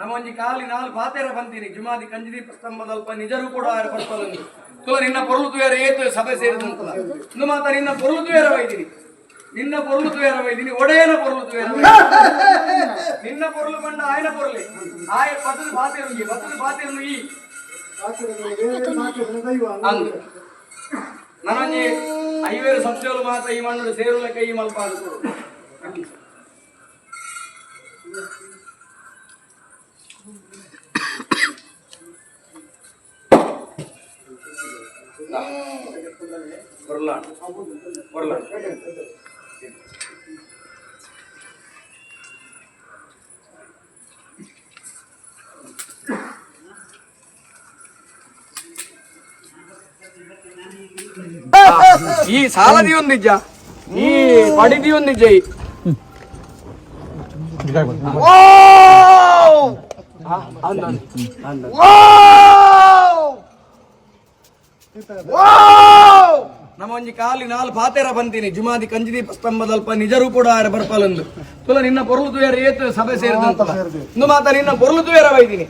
ನಮ್ಮೊಂಜಿ ಕಾಲಿ ನಾಲ್ ಪಾತೆರ ಬಂತೀನಿ. ಜುಮಾದಿ ಕಂಜದೀಪ ಸ್ತಂಭದಲ್ಪ ನಿಜರು ಕೂಡ ಅರ್ಪಡ್ಕೊಳ್ಳಿ ತೋ ನಿನ್ನ ಪೊರುಳು ತುಯರ ಏತು ಸಭೆ ಸೇರಿದಂತ ಇನ್ನು ಮಾತ ನಿನ್ನ ಪೊರುಳು ತುಯರ ವೈದಿನಿ. ನಿನ್ನ ಪೊರುಳು ತುಯರ ವೈದಿನಿ. ಒಡೆಯನ ಪೊರುಳು ತುಯರ ನಿನ್ನ ಪೊರುಳು ಬಂಡ ಆಯನ ಪೊರುಳೆ. ಆಯ ಬದಲು ಬಾತಿರುಂಗಿ ಬದಲು ಬಾತಿರುಂಗಿ ದೈವ ಹಂಗೆ. ನನಗೆ ಐವೇರು ಸಂಸ್ಥೆಗಳು ಮಾತ್ರ ಈ ಮಂಡಳ ಸೇರುವ ಕೈ ಮಲ್ಪಾಡುತ್ತ ಬರಲಾ ಬರಲಾ ಈ ಸಾಲದಿ ನಿಜ. ಈ ಪಡಿದಿ ಒಂದಿಜ್ಜ ಈ. ನಮ್ಮ ಒಂಜಿ ಕಾಲಿ ನಾಲ್ ಪಾತೆರ ಬಂತೀನಿ ಜುಮಾದಿ ಕಂಜಿದೀಪ ಸ್ತಂಭದಲ್ಪ ನಿಜರೂ ಕೂಡ ಆರ ಬರ್ಪಾಲೊಂದು ತುಲ ನಿನ್ನ ಪೊರ್ಲು ತುಯರ ಏತು ಸಭೆ ಸೇರಿದಂತ ಮಾತ ನಿನ್ನ ಪೊರ್ಲು ತುಯರ ಬೈದಿನಿ.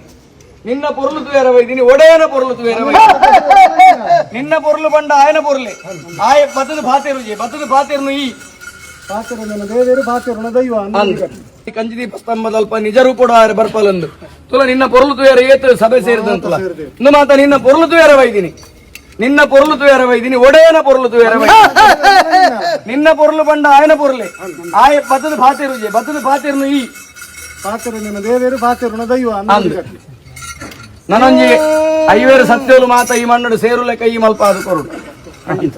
ನಿನ್ನ ಪೊರ್ಲು ತುಯರ ವೈದಿನಿ ಒಡೆಯನ ತುಯರ ವೈದಿನಿ ನಿನ್ನ ಪೊರ್ಲು ಬಂಡ ಆಯನ ಪೊರುಳೆ ಆಯ ಬತ್ತದ ಪಾತೆರುಜಿ ಬತದ ಪಾತೆರ್ನು ಈ. ಪಾತಿರನ ದೇವರು ಪಾತಿರನ ದೈವ ಅಂದು. ಈ ಕಂಜಿದೀಪ ಸ್ತಂಭದಲ್ಪ ನಿಜರು ಕೂಡ ಆರ ಬರ್ಪಲಂದು. ತುಲ ನಿನ್ನ ಪೊರ್ಲು ತುಯರ ಏತ ಸಭೆ ಸೇರಿದಂತದ ಇನ್ನು ಮಾತ ನಿನ್ನ ಪೊರ್ಲು ತುಯರ ವೈದಿನಿ ನಿನ್ನ ಪೊರ್ಲು ತುಯರ ವೈದಿನಿ ಒಡೆಯನ ಪೊರ್ಲು ವೈದಿನಿ ನಿನ್ನ ಪೊರ್ಲು ಬಂಡ ಆಯನ ಪೊರುಳೆ ಆಯ ಬತ್ತದ ಪಾತಿರುಜಿ ಬತದ ಪಾತಿರ್ನು ಈ. ಪಾತಿರನ ದೇವರು ಪಾತಿರನ ದೈವ ಅಂದು. ನನೊಂಜಿ ಐವೇರು ಸತ್ಯೋಲು ಮಾತ ಈ ಮಣ್ಣು ಸೇರುಲೆ ಈ ಮಲ್ಪ ಕೊರುಡು ಅಂತ